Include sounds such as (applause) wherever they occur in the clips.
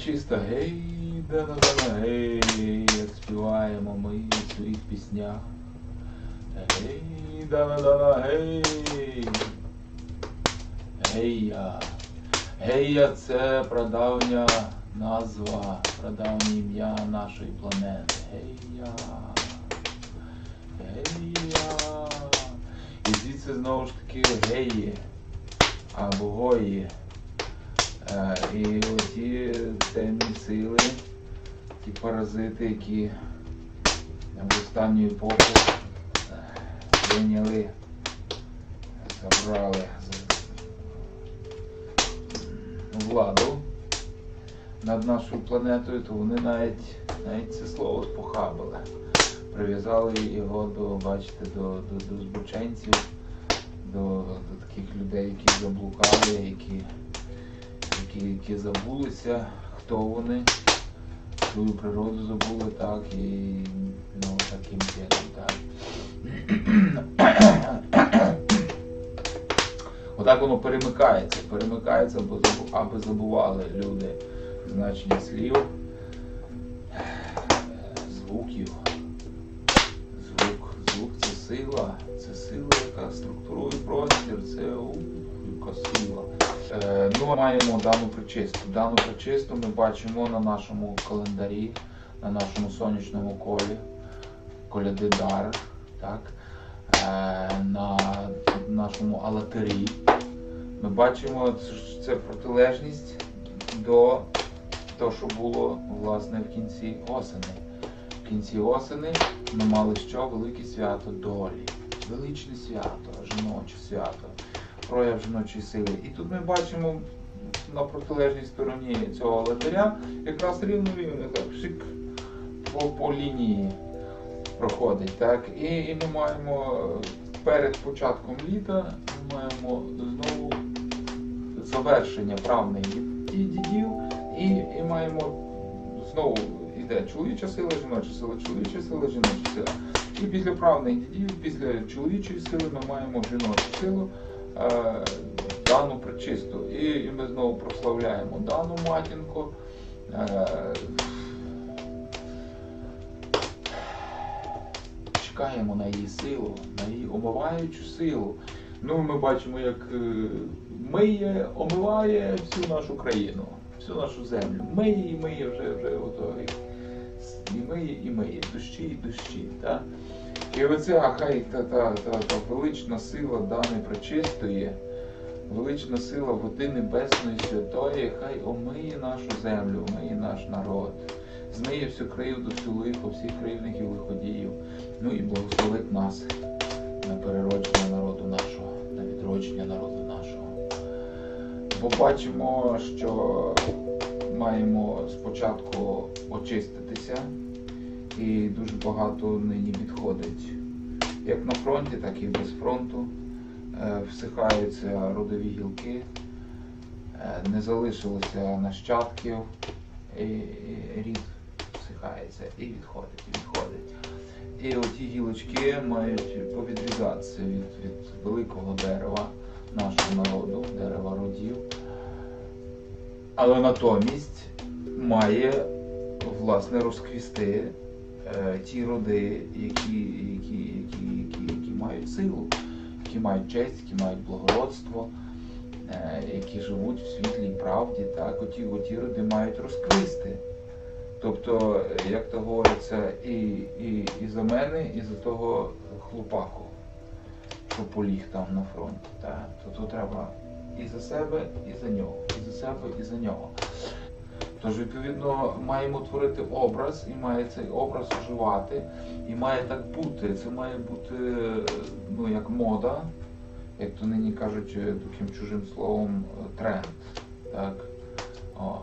причиста, гей, да на да гей, як співаємо ми в своїх піснях. Гей, да на да гей. Гея. Гея це прадавня назва, прадавнє ім'я нашої планети. Гея. Гея. І звідси знову ж таки геї або гої. Е, І оті темні сили, ті паразити, які в останню епоху е, прийняли, забрали владу над нашою планетою, то вони навіть, навіть це слово спохабили. Прив'язали його до, бачите, до, до, до збоченців, до, до таких людей, які заблукали, які які, які забулися, хто вони, свою природу забули, так, і ну, таким чином, так. (coughs) Отак воно перемикається, перемикається, аби забували люди значення слів, звуків. Звук, звук це сила, це сила, яка структурує простір, це у, яка сила. Е, ну, маємо дану причисту. Дану причисту ми бачимо на нашому календарі, на нашому сонячному колі, коляди дар, так? Е, на нашому алатирі. Ми бачимо, це протилежність до того, що було власне в кінці осени. В кінці осени ми мали що? Велике свято долі. Величне свято, жіноче свято, прояв жіночої сили. І тут ми бачимо на протилежній стороні цього алатаря якраз рівно-рівно так шик по, по лінії проходить. Так? І, і ми маємо е, перед початком літа ми маємо знову завершення правних дідів, і, і маємо знову йде чоловіча сила, жіноча сила, чоловіча сила, жіноча сила. І після правних дідів, після чоловічої сили ми маємо жіночу силу, дану причисту. І, ми знову прославляємо дану матінку. Е, чекаємо на її силу, на її омиваючу силу. Ну, ми бачимо, як е, миє, омиває всю нашу країну, всю нашу землю. Миє і миє вже вже ото, і, миє, і миє, дощі і дощі. Та? І оця хай та, та, та, та велична сила даної пречистої, велична сила води Небесної Святої, хай омиє нашу землю, омиє наш народ, змиє всю кривду, всю лихо, всіх кривних і лиходіїв. Ну і благословить нас на переродження народу нашого, на відродження народу нашого. Бо бачимо, що маємо спочатку очиститися, і дуже багато нині відходить як на фронті, так і без фронту. Е, Всихаються родові гілки, е, не залишилося нащадків, і рід всихається і відходить, і відходить. І оті гілочки мають повідрізатися від, від великого дерева нашого народу, дерева родів. Але натомість має власне розквісти ті роди, які, які, які, які, які мають силу, які мають честь, які мають благородство, е, які живуть в світлій правді. Так, оті, оті роди мають розквісти. Тобто, е, як то говориться, і, і, і за мене, і за того хлопаку, що поліг там на фронті. Так? То, то треба і за себе, і за нього, і за себе, і за нього. Тож, відповідно, маємо творити образ, і має цей образ оживати, і має так бути. Це має бути ну, як мода, як то нині кажуть е, таким чужим словом е, тренд. Так? О.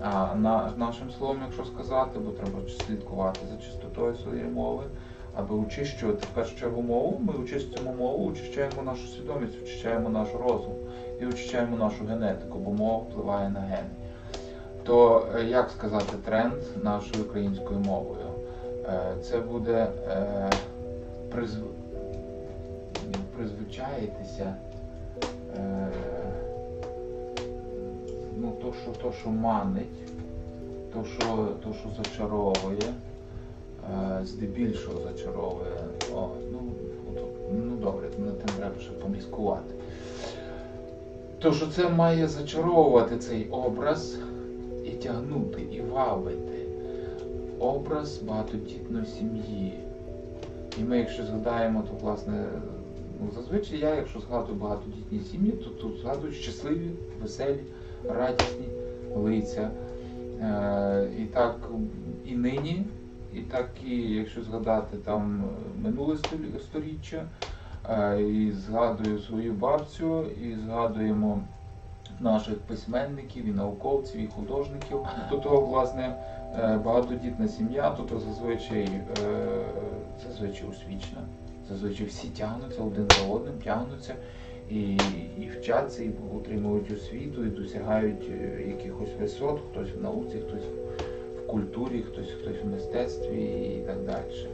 А на, нашим словом, якщо сказати, бо треба слідкувати за чистотою своєї мови, аби очищувати в першу чергу мову, ми очистимо мову, очищаємо нашу свідомість, очищаємо наш розум і очищаємо нашу генетику, бо мова впливає на гени. То е, як сказати тренд нашою українською мовою? Е, Це буде е, призв... призвичаїтися. Е, ну, то, що, то, що манить, то, що, то, що зачаровує, здебільшого зачаровує. О, ну, ну добре, над тим треба ще поміскувати. То, що це має зачаровувати цей образ і тягнути, і вабити. Образ багатодітної сім'ї. І ми, якщо згадаємо, то власне, ну, зазвичай я, якщо згадую багатодітні сім'ї, то тут згадую щасливі, веселі, радісні лиця. Е, і так і нині, і так і якщо згадати там минуле сторіччя, е, і згадую свою бабцю, і згадуємо наших письменників, і науковців, і художників. До того, власне, е, багатодітна сім'я, тут зазвичай, е, зазвичай усвічна. Зазвичай всі тягнуться один за одним, тягнуться і, і вчаться, і отримують освіту, і досягають е, якихось висот, хтось в науці, хтось в культурі, хтось, хтось в мистецтві і так далі.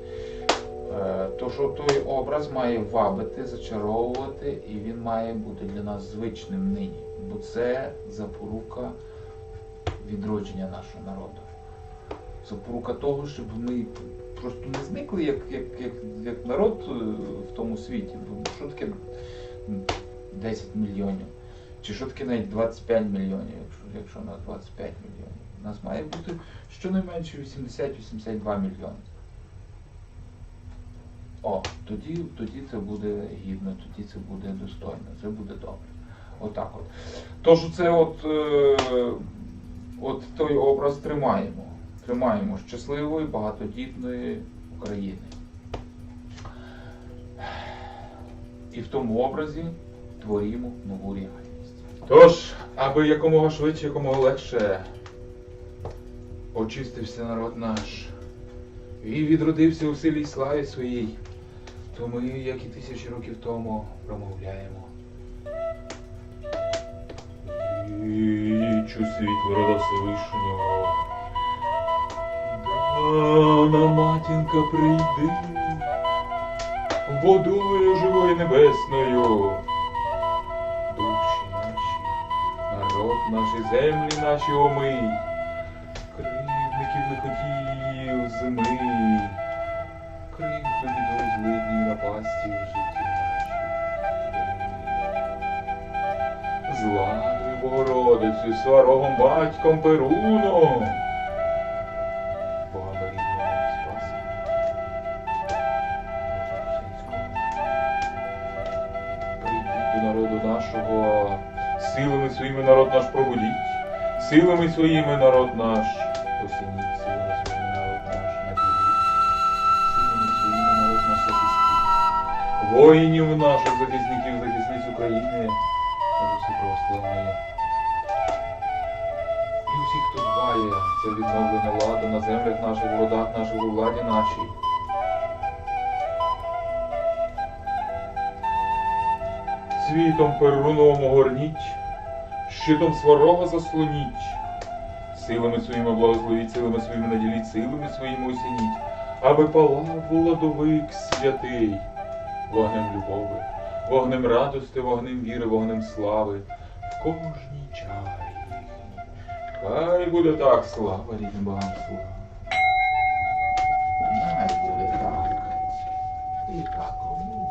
Е, То, що той образ має вабити, зачаровувати, і він має бути для нас звичним нині, бо це запорука відродження нашого народу. Запорука того, щоб ми просто не зникли як, як, як, як народ е, в тому світі. Бо що таке 10 мільйонів? Чи що таке навіть 25 мільйонів, якщо, якщо на 25 мільйонів? У нас має бути щонайменше 80-82 мільйони. О, тоді, тоді це буде гідно, тоді це буде достойно, це буде добре. Отак от. Тож це от, е, от той образ тримаємо. Тримаємо щасливої, багатодітної України. І в тому образі творімо нову реальність. Тож, аби якомога швидше, якомога легше очистився народ наш і відродився у силі славі своїй, то ми, як і тисячі років тому, промовляємо. Річ у світло рода Всевишнього. Дана матінка прийди, водою живою небесною. Душі наші, народ наші, землі наші омий, кривдників лиходіїв зими, кривду біду злидні напасті в житті нашій. Зладою Богородицю, сварогом батьком Перуном. Народу нашого, силами своїми народ наш пробудіть, силами своїми народ наш, осініть, воїнів наших захисників, захисниць України, усі православної. І усіх, хто дбає за відновлення ладу на землях наших, в родах наших, у владі нашій. Світом перуновим огорніть, щитом сварога заслоніть, силами своїми благословіть, силами своїми наділіть, силами своїми осініть, аби палав владовик святий, вогнем любови, вогнем радости, вогнем віри, вогнем слави, в кожній чарі. Хай буде так, слава рідним богам слава. Най буде так. І так буде.